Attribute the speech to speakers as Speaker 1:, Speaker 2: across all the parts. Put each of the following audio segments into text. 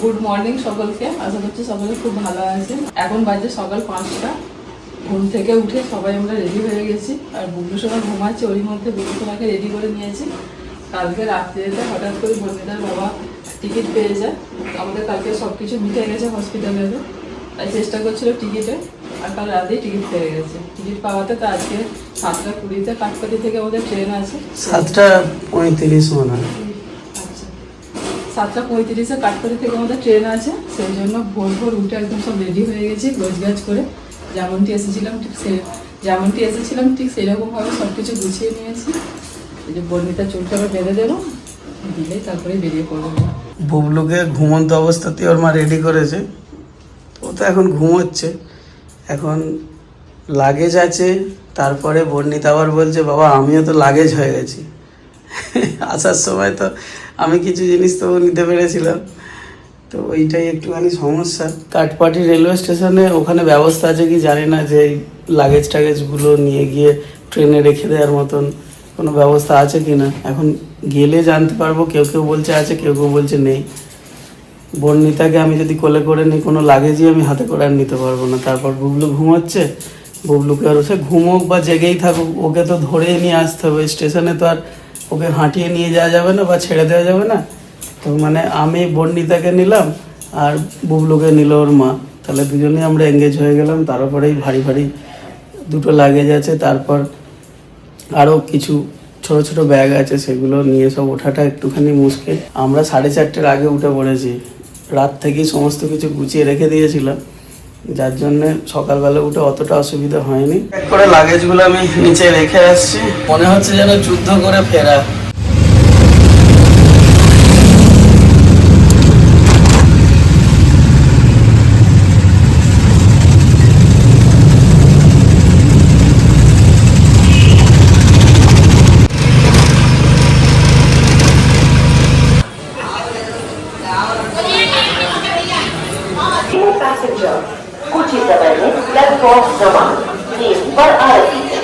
Speaker 1: Good morning সকলকে। আশা করছি সকলে খুব ভালো আছে এখন বাজে সকাল পাঁচটা। ঘুম থেকে উঠে সবাই আমরা রেডি হয়ে গেছি। আর বুবলু সোনা ঘুমাচ্ছে, ওরই মধ্যে বুবলু সোনাকে রেডি করে নিয়েছি। কালকে রাত্রিতে হঠাৎ করে বর্ণিতার বাবা টিকিট পেয়ে যায়। আমাদের কালকে সব কিছু মিটে গেছে হসপিটালে তাই চেষ্টা করছিল টিকিটে আর কাল রাতেই টিকিট পেয়ে গেছে। টিকিট পাওয়াতে তো আজকে সাতটা কুড়িতে কাঠপাটি থেকে আমাদের ট্রেন আছে।
Speaker 2: সাতটা পঁয়ত্রিশ মনে হয়।
Speaker 1: সাতটা পঁয়ত্রিশে কাঠপাড়ি থেকে আমাদের ট্রেন আছে, সেই জন্য ভোর ভোর উঠে একদম সব রেডি হয়ে গেছি, গোছগাছ করে। যেমনটি এসেছিলাম, ঠিক সে যেমনটি এসেছিলাম, ঠিক সেরকমভাবে সব কিছু গুছিয়ে নিয়েছি। এই যে বর্ণিতা চুলটা বেঁধে দেবো, দিলেই তারপরে বেরিয়ে পড়ব।
Speaker 2: বুবলুকে ঘুমন্ত অবস্থাতে ওর মা রেডি করেছে। ও তো এখন ঘুমোচ্ছে। এখন লাগেজ আছে, তারপরে বর্ণিত আবার বলছে, বাবা, আমিও তো লাগেজ হয়ে গেছি। আসার সময় তো আমি কিছু জিনিস তো নিতে পেরেছিলাম। তো ওইটাই একটুখানি সমস্যা। কাঠপাটি রেলওয়ে স্টেশনে ওখানে ব্যবস্থা আছে কি জানি না, যে লাগেজ টাগেজগুলো নিয়ে গিয়ে ট্রেনে রেখে দেওয়ার মতন কোনো ব্যবস্থা আছে কি না? এখন গেলে জানতে পারব, কেউ কেউ বলছে আছে, কেউ কেউ বলছে নেই। বর্ণিতাকে আমি যদি কোলে করে নিই, কোনো লাগেজই আমি হাতে করে আর নিতে পারব না। তারপর বুবলু ঘুমাচ্ছে, বুবলুকে আর সে ঘুমোক বা জেগেই থাকুক, ওকে তো ধরেই নিয়ে আসতে হবে। স্টেশনে তো আর ওকে হাঁটিয়ে নিয়ে যাওয়া যাবে না বা ছেড়ে দেওয়া যাবে না? তো মানে আমি বর্ণিতাকে নিলাম আর বুবলুকে নিল ওর মা। তাহলে দুজনেই আমরা এঙ্গেজ হয়ে গেলাম, তারপরেই ভারী ভারী দুটো লাগেজ আছে, তারপর আরও কিছু ছোট ছোট ব্যাগ আছে, সেগুলো নিয়ে সব ওঠাটা একটুখানি মুশকিল। আমরা সাড়ে চারটের আগে উঠে পড়েছি। রাত থেকেই সমস্ত কিছু গুছিয়ে রেখে দিয়েছিলাম। যার জন্য সকালবেলা উঠে অতটা অসুবিধা হয়নি। এক করে লাগেজগুলো আমি নিচে রেখে আসছি। মনে হচ্ছে যেন যুদ্ধ করে ফেরা।
Speaker 3: प्लेटफॉर्म क्रमांक तीन पर आ रही है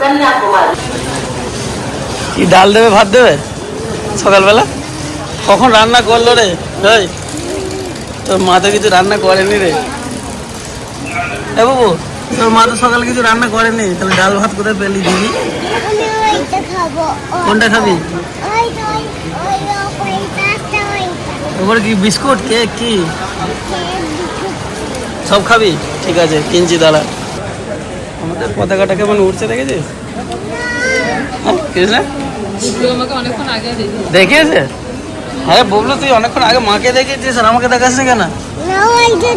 Speaker 3: कन्याकुमारी
Speaker 2: কি ডাল দেবে ভাত দেবে সকালবেলা কখন রান্না করলো রে ভাই তোর মা তো কিছু রান্না করেনি রে এ বাবু তোর মা তো সকালে কিছু রান্না করেনি তাহলে ডাল ভাত কোথায় পেলি দিবি
Speaker 4: আমি ওইটা খাবো ও-
Speaker 2: কোনটা খাবি ওপরে কি বিস্কুট কেক কি? সব খাবি? ঠিক আছে কিনছি দাঁড়া। আমাদের পতাকাটা কেমন উঠছে দেখেছিস? হ্যাঁ কৃষ্ণা
Speaker 1: বুবলু আমাকে অনেকক্ষণ আগে দেখি
Speaker 2: দেখিয়েছে? হ্যাঁ বলল তুই অনেকক্ষণ আগে মাকে দেখেছিস আর আমাকে দেখাসনি কেন?
Speaker 4: না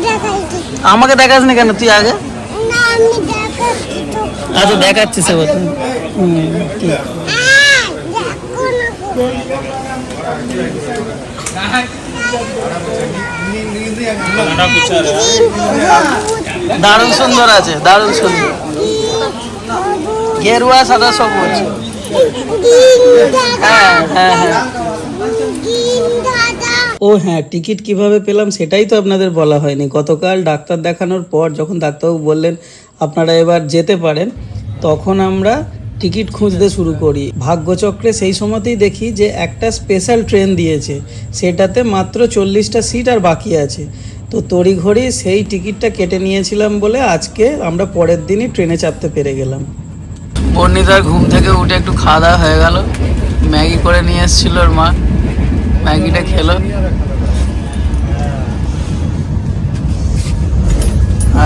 Speaker 4: দেখাইছি
Speaker 2: আমাকে দেখাসনি কেন? তুই আগে?
Speaker 4: না
Speaker 2: আচ্ছা দেখাচ্ছিস এবার। হুম,
Speaker 4: না
Speaker 2: দারুণ সুন্দর আছে, দারুণ সুন্দর। গেরুয়া, সাদা, সবুজ। হ্যাঁ হ্যাঁ হ্যাঁ ও হ্যাঁ টিকিট কীভাবে পেলাম সেটাই তো আপনাদের বলা হয়নি। গতকাল ডাক্তার দেখানোর পর যখন ডাক্তারবাবু বললেন আপনারা এবার যেতে পারেন, তখন আমরা টিকিট খুঁজতে শুরু করি। ভাগ্যচক্রে সেই সময়তেই দেখি যে একটা স্পেশাল ট্রেন দিয়েছে। সেটাতে মাত্র চল্লিশটা সিট আর বাকি আছে। তো তড়িঘড়ি সেই টিকিটটা কেটে নিয়েছিলাম বলে আজকে আমরা পরের দিনই ট্রেনে চাপতে পেরে গেলাম। বর্ণিতার ঘুম থেকে উঠে একটু খাওয়া দাওয়া হয়ে গেল। ম্যাগি করে নিয়ে এসেছিল ওর মা। ম্যাগিটা খেলো।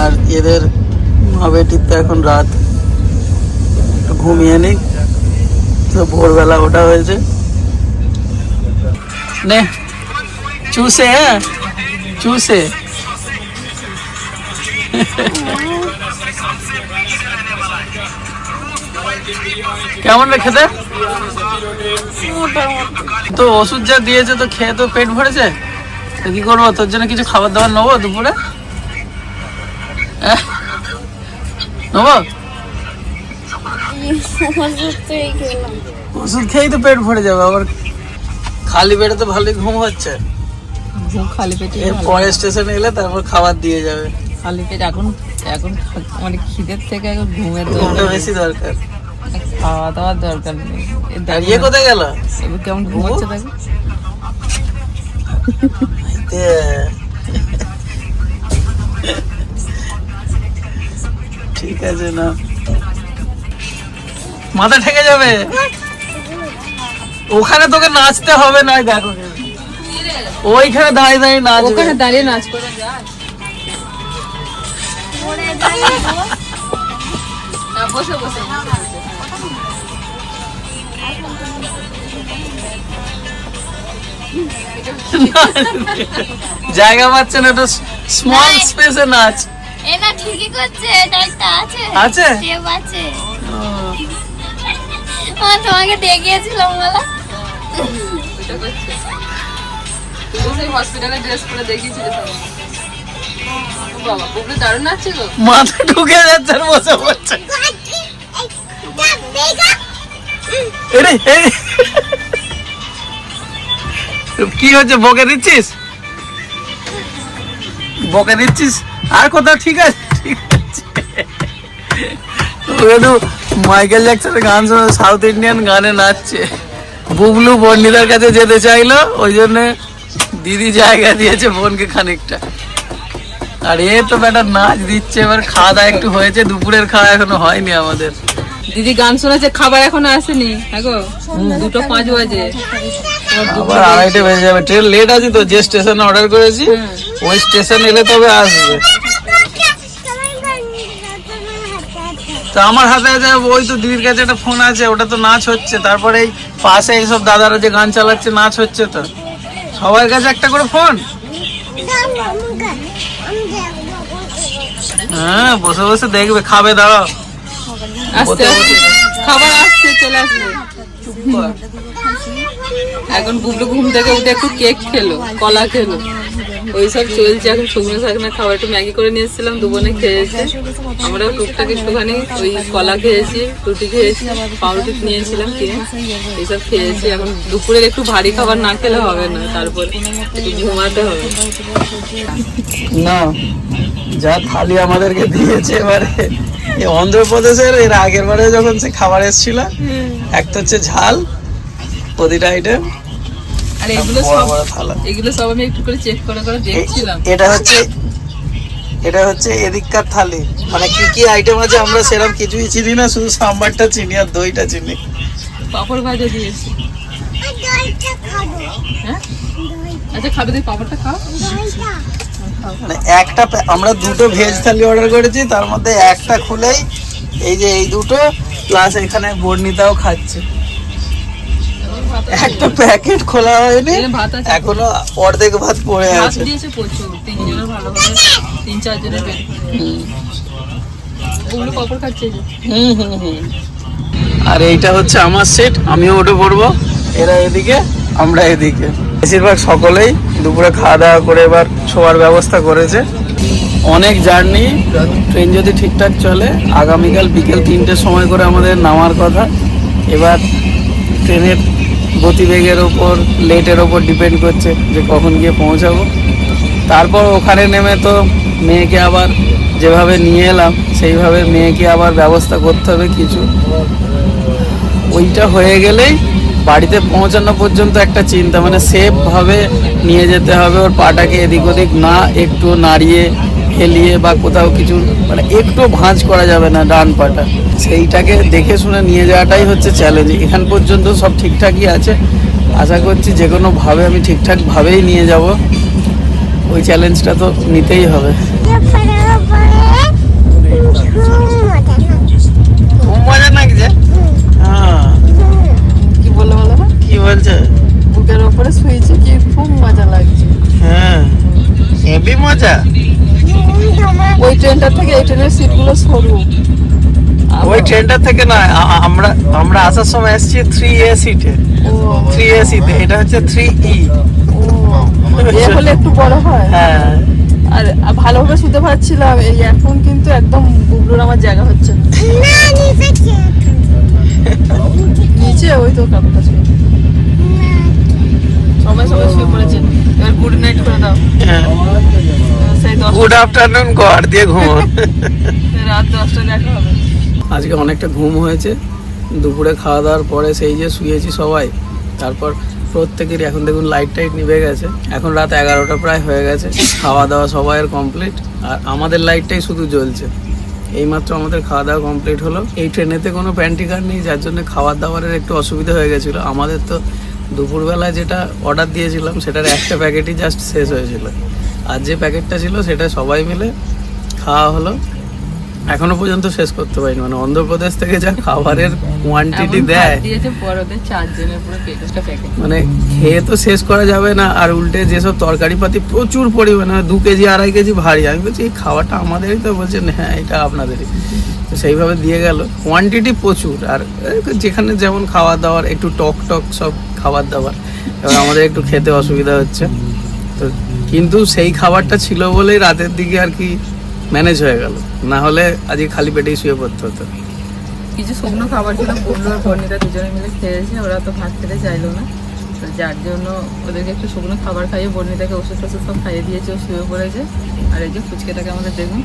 Speaker 2: আর এদের মা বেটির তো এখন রাত। ঘুমিয়ে নিক তো ভোরবেলা ওটা হয়েছে। নে, চুষে হ্যাঁ? চুষে। কেমন রে খেতে? তো ওষুধ যা দিয়েছে, তো খেয়ে তো পেট ভরেছে? তো কি করব? তোর জন্য কিছু খাবার দাবার নেব দুপুরে? হ্যাঁ? নেব? ওষুধ খেয়েই তো পেট ভরে যাবে আবার খালি পেটে তো ভালোই ঘুম হচ্ছে।
Speaker 1: খালি পেটে
Speaker 2: এর পরে স্টেশনে এলে তারপর খাবার দিয়ে যাবে।
Speaker 1: খালি পেট এখন এখন মানে খিদের থেকে এখন ঘুমের
Speaker 2: ঘুমটা বেশি দরকার।
Speaker 1: খাওয়া দাওয়ার দরকার নেই।
Speaker 2: ইয়ে কোথায় গেল?
Speaker 1: এবার কেমন ঘুমাচ্ছে দেখো।
Speaker 2: ঠিক আছে না। মাথা ঠেকে যাবে। ওখানে তোকে নাচতে হবে না দেখো। ওইখানে দাঁড়িয়ে দাঁড়িয়ে নাচবে।
Speaker 1: ওখানে দাঁড়িয়ে নাচ করে বসে বসে।
Speaker 2: জায়গা পাচ্ছে না একটু স্মল স্পেসে নাচ।
Speaker 4: এ না ঠিকই করছে এটা আছে।
Speaker 2: আছে?
Speaker 4: আছে। তোমাকে দেখিয়েছিলাম বলা।
Speaker 1: হসপিটালে ড্রেস পরে দেখিয়েছিলি তো। বাবা দারুণ নাচছে গো।
Speaker 2: মাথা ঢুকে যাচ্ছে আর বসে পড়ছে। কি হচ্ছে বকে দিচ্ছিস? বকে দিচ্ছিস? আর কোথাও ঠিক আছে? ঠিক আছে। একটু মাইকেল জ্যাকসনের গান শোনা সাউথ ইন্ডিয়ান গানে নাচছে। বুবলু বন্ডিদার কাছে যেতে চাইলো ওই জন্য দিদি জায়গা দিয়েছে বোনকে খানিকটা। আর এ তো বেটা নাচ দিচ্ছে এবার খাওয়া দাওয়া একটু হয়েছে দুপুরের খাওয়া এখনও হয়নি আমাদের।
Speaker 1: দিদি গান শোনাচ্ছে খাবার এখনও আসেনি হ্যাঁ গো? দুটো পাঁচ বাজে।
Speaker 2: আবার আড়াইটে বেজে যাবে ট্রেন লেট আছে তো যে স্টেশনে অর্ডার করেছি ওই স্টেশন এলে তবে আসবে। তো আমার হাতে আছে ওই তো দিদির কাছে একটা ফোন আছে ওটা তো নাচ হচ্ছে। তারপরে এই পাশে এইসব দাদারা যে গান চালাচ্ছে নাচ হচ্ছে তো। সবার কাছে একটা করে ফোন হ্যাঁ বসে বসে দেখবে খাবে দাঁড়াও।
Speaker 1: খাবার আসছে চলে আসবে। এখন বুবলু ঘুম থেকে উঠে একটু কেক খেলো, কলা খেলো। ওই সব চলছে, এখন শুকনো শাকনা খাবার একটু ম্যাগি করে নিয়ে এসেছিলাম, দুবনে খেয়েছে। আমরাও টুকটাক একটুখানি ওই কলা খেয়েছি, রুটি খেয়েছি, পাউরুটি নিয়েছিলাম কিনে। এইসব খেয়েছি, এখন দুপুরের একটু ভারী খাবার না খেলে হবে না, তারপর একটু ঘুমাতে হবে।
Speaker 2: না, যা থালি আমাদেরকে দিয়েছে এবারে। অন্ধ্রপ্রদেশের এর আগের বারে যখন সে খাবার এসেছিল একটা হচ্ছে ঝাল প্রতিটা আইটেম
Speaker 1: আর এগুলো সব
Speaker 2: থালা।
Speaker 1: এগুলো সব আমি একটু করে চেক করে করে দেখছিলাম।
Speaker 2: এটা হচ্ছে এটা হচ্ছে এদিককার থালি। মানে কি কি আইটেম আছে আমরা সেরকম কিছুই চিনি না শুধু সাম্বারটা চিনি আর দইটা চিনি।
Speaker 1: পাপড় ভাজা দিয়েছি। হ্যাঁ? আচ্ছা খাবে তুই পাপড়টা খাও।
Speaker 2: মানে একটা আমরা দুটো ভেজ থালি অর্ডার করেছি তার মধ্যে একটা খুলেই এই যে এই দুটো প্লাস এখানে বর্ণিতাও খাচ্ছে। একটা প্যাকেট খোলা হয়নি এখনও অর্ধেক ভাত পড়ে আছে।
Speaker 1: তিন যে।
Speaker 2: হুম হুম হুম। আর এইটা হচ্ছে আমার সেট আমিও উঠে পড়ব এরা এদিকে আমরা এদিকে। বেশিরভাগ সকলেই দুপুরে খাওয়া দাওয়া করে এবার শোয়ার ব্যবস্থা করেছে। অনেক জার্নি, ট্রেন যদি ঠিকঠাক চলে, আগামীকাল বিকেল তিনটের সময় করে আমাদের নামার কথা। এবার ট্রেনের গতিবেগের ওপর, লেটের ওপর ডিপেন্ড করছে যে কখন গিয়ে পৌঁছাবো। তারপর ওখানে নেমে তো মেয়েকে আবার যেভাবে নিয়ে এলাম, সেইভাবে মেয়েকে আবার ব্যবস্থা করতে হবে কিছু। ওইটা হয়ে গেলেই বাড়িতে পৌঁছানো পর্যন্ত একটা চিন্তা মানে সেফভাবে নিয়ে যেতে হবে, ওর পাটাকে এদিক ওদিক না একটু নাড়িয়ে, হেলিয়ে বা কোথাও কিছু মানে একটু ভাঁজ করা যাবে না ডান পাটা। সেইটাকে দেখে শুনে নিয়ে যাওয়াটাই হচ্ছে চ্যালেঞ্জ এখান পর্যন্ত সব ঠিকঠাকই আছে। আশা করছি যে কোনোভাবে আমি ঠিকঠাকভাবেই নিয়ে যাব। ওই চ্যালেঞ্জটা তো নিতেই হবে। হেভি
Speaker 1: ওই ট্রেনটা থেকে এই ট্রেনের সিটগুলো সরু।
Speaker 2: ওই ট্রেনটা থেকে না আমরা আমরা আসার সময় এসেছি থ্রি এ সিটে থ্রি এ সিতে এটা হচ্ছে থ্রি ই
Speaker 1: এ হলে একটু বড় হয়।
Speaker 2: হ্যাঁ।
Speaker 1: আর ভালোভাবে শুতে পারছিলাম এই এখন কিন্তু একদম বুবলুর আমার জায়গা হচ্ছে নিচে ওই তো কাপড়টা সবাই সবাই শুয়ে পড়েছে। এবার গুড নাইট করে দাও। সেই
Speaker 2: গুড আফটারনুন ঘর দিয়ে ঘুমো
Speaker 1: রাত দশটা দেখা হবে।
Speaker 2: আজকে অনেকটা ঘুম হয়েছে। দুপুরে খাওয়া দাওয়ার পরে সেই যে শুয়েছি সবাই তারপর প্রত্যেকেরই এখন দেখুন লাইট টাইট নিভে গেছে। এখন রাত এগারোটা প্রায় হয়ে গেছে। খাওয়া দাওয়া সবাইয়ের কমপ্লিট আর আমাদের লাইটটাই শুধু জ্বলছে। এইমাত্র আমাদের খাওয়া দাওয়া কমপ্লিট হলো। এই ট্রেনেতে কোনো প্যান্টি কার্ড নেই যার জন্য খাবার দাবারের একটু অসুবিধা হয়ে গেছিল। আমাদের তো দুপুরবেলায় যেটা অর্ডার দিয়েছিলাম সেটার একটা প্যাকেটই জাস্ট শেষ হয়েছিল। আর যে প্যাকেটটা ছিল সেটা সবাই মিলে খাওয়া হলো। এখনও পর্যন্ত শেষ করতে পারিনি মানে অন্ধ্রপ্রদেশ থেকে যা খাবারের কোয়ান্টিটি দেয় মানে খেয়ে তো শেষ করা যাবে না আর উল্টে যেসব তরকারি পাতি প্রচুর পরিমাণে মানে দু কেজি আড়াই কেজি ভারী। আমি বলছি এই খাওয়াটা আমাদেরই তো বলছেন হ্যাঁ এটা আপনাদেরই। তো সেইভাবে দিয়ে গেল। কোয়ান্টিটি প্রচুর আর যেখানে যেমন খাবার দাবার একটু টক টক সব খাবার দাবার এবার আমাদের একটু খেতে অসুবিধা হচ্ছে। তো কিন্তু সেই খাবারটা ছিল বলেই রাতের দিকে আর কি ম্যানেজ হয়ে গেল। না হলে আজকে খালি পেটেই শুয়ে পড়তে হতো।
Speaker 1: কিছু শুকনো খাবার ছিল বলল আর বর্ণিতা দুজনে মিলে খেয়েছে, ওরা তো ভাত খেতে চাইলো না। তো যার জন্য ওদেরকে একটু শুকনো খাবার খাইয়ে বর্ণিতাকে ওষুধ টষুধ সব খাইয়ে দিয়েছে, ও শুয়ে পড়েছে। আর এই যে ফুচকেটাকে আমাদের দেখুন,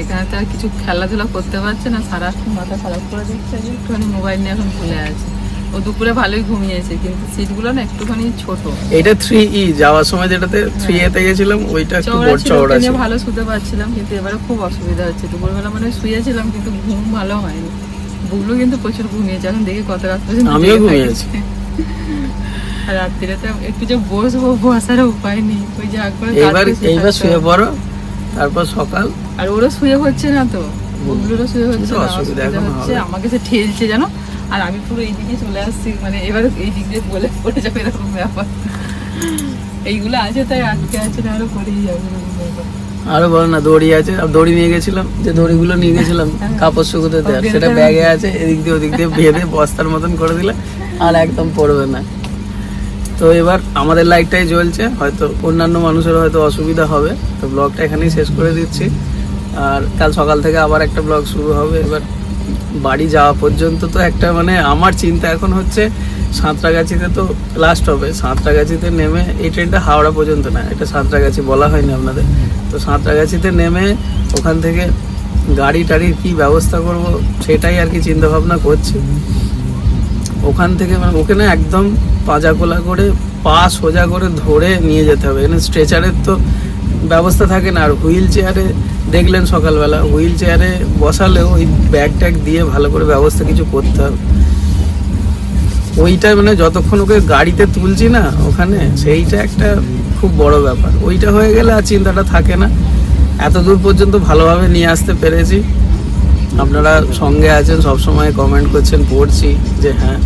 Speaker 1: এখানে তো আর কিছু খেলাধুলা করতে পারছে না সারাক্ষণ মাথা খারাপ করে দিচ্ছে, একটুখানি মোবাইল নিয়ে এখন ভুলে আছে। ও দুপুরে ভালোই ঘুমিয়েছে কিন্তু সিটগুলো না একটুখানি ছোট।
Speaker 2: এটা থ্রি ই যাওয়ার সময় যেটাতে থ্রি এতে গেছিলাম ওইটা একটু বড় চওড়া ছিল।
Speaker 1: ভালো শুতে পারছিলাম কিন্তু এবারে খুব অসুবিধা হচ্ছে। দুপুরবেলা মানে শুয়েছিলাম কিন্তু ঘুম ভালো হয়নি। বুগলু কিন্তু প্রচুর ঘুমিয়েছে এখন দেখি কত রাত পর্যন্ত
Speaker 2: আমিও ঘুমিয়েছি।
Speaker 1: রাত্রিরে তো একটু যে বসবো বসার উপায় নেই। ওই যে একবার কাজ
Speaker 2: এইবার এইবার শুয়ে। পড়ো তারপর সকাল।
Speaker 1: আর ওরও শুয়ে হচ্ছে না তো? বুগলুরও শুয়ে হচ্ছে না
Speaker 2: অসুবিধা
Speaker 1: হচ্ছে আমাকে সে ঠেলছে জানো? আর আমি পুরো এইদিকে চলে আসছি মানে এবার এই দিক দিয়ে বলে পড়ে যাবে এরকম ব্যাপার। এইগুলো আছে তাই আটকে আছে না আরও পড়েই যাবে
Speaker 2: আরও বলো না দড়ি আছে আর দড়ি নিয়ে গেছিলাম যে দড়িগুলো নিয়ে গেছিলাম কাপড় শুকোতে দেওয়ার সেটা ব্যাগে আছে এদিক দিয়ে ওদিক দিয়ে বেঁধে বস্তার মতন করে দিলে আর একদম পড়বে না। তো এবার আমাদের লাইটটাই জ্বলছে হয়তো অন্যান্য মানুষের হয়তো অসুবিধা হবে তো ব্লগটা এখানেই শেষ করে দিচ্ছি। আর কাল সকাল থেকে আবার একটা ব্লগ শুরু হবে এবার বাড়ি যাওয়া পর্যন্ত তো একটা মানে আমার চিন্তা এখন হচ্ছে সাঁতরাগাছিতে তো লাস্ট হবে। সাঁতরাগাছিতে নেমে এই ট্রেনটা হাওড়া পর্যন্ত না, এটা সাঁতরাগাছি বলা হয়নি আপনাদের। তো সাঁতরাগাছিতে নেমে ওখান থেকে গাড়ি টাড়ির কী ব্যবস্থা করব সেটাই আর কি চিন্তা ভাবনা করছি। ওখান থেকে মানে ওকে না একদম পাজা কোলা করে, পা সোজা করে ধরে নিয়ে যেতে হবে। এখানে স্ট্রেচারের তো ব্যবস্থা থাকে না, আর হুইল চেয়ারে দেখলেন সকালবেলা। হুইল চেয়ারে বসালেও ওই ব্যাগ ট্যাগ দিয়ে ভালো করে ব্যবস্থা কিছু করতে হবে। ওইটা মানে যতক্ষণ ওকে গাড়িতে তুলছি না ওখানে, সেইটা একটা খুব বড় ব্যাপার। ওইটা হয়ে গেলে আর চিন্তাটা থাকে না। এত দূর পর্যন্ত ভালোভাবে নিয়ে আসতে পেরেছি। আপনারা সঙ্গে আছেন সব সময় কমেন্ট করছেন, পড়ছি যে হ্যাঁ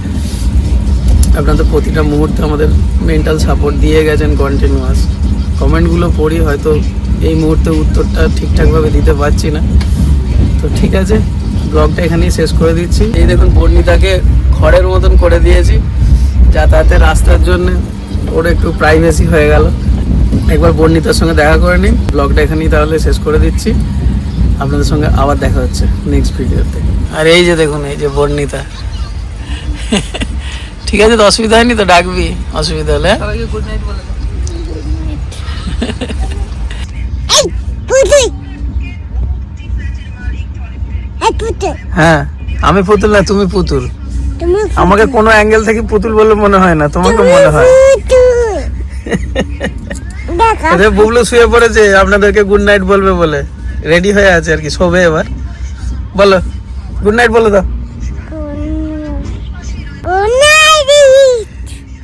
Speaker 2: আপনাদের প্রতিটা মুহূর্তে আমাদের মেন্টাল সাপোর্ট দিয়ে গেছেন কন্টিনিউয়াস কমেন্টগুলো পড়ি, হয়তো এই মুহূর্তে উত্তরটা ঠিকঠাকভাবে দিতে পারছি না। তো ঠিক আছে ব্লগটা এখানেই শেষ করে দিচ্ছি। এই দেখুন বর্ণিতাকে খড়ের মতন করে দিয়েছি যাতায়াতের রাস্তার জন্য। ওর একটু প্রাইভেসি হয়ে গেল। একবার বর্ণিতার সঙ্গে দেখা করে নিন। ব্লগটা এখানেই তাহলে শেষ করে দিচ্ছি। আপনাদের সঙ্গে আবার দেখা হচ্ছে নেক্সট ভিডিওতে আর এই যে দেখুন এই যে বর্ণিতা। ঠিক আছে তো অসুবিধা হয়নি তো? ডাকবি অসুবিধা হলে। হ্যাঁ?
Speaker 1: গুড নাইট বলে
Speaker 2: হ্যাঁ আমি পুতুল না তুমি পুতুল। আমাকে কোনো অ্যাঙ্গেল থেকে পুতুল বলে মনে হয় না তোমাকে মনে হয়। আরে বুবলু শুয়ে পড়েছে আপনাদেরকে গুড নাইট বলবে বলে। রেডি হয়ে আছে আর কি শোবে এবার। বলো গুড নাইট বলে দাও।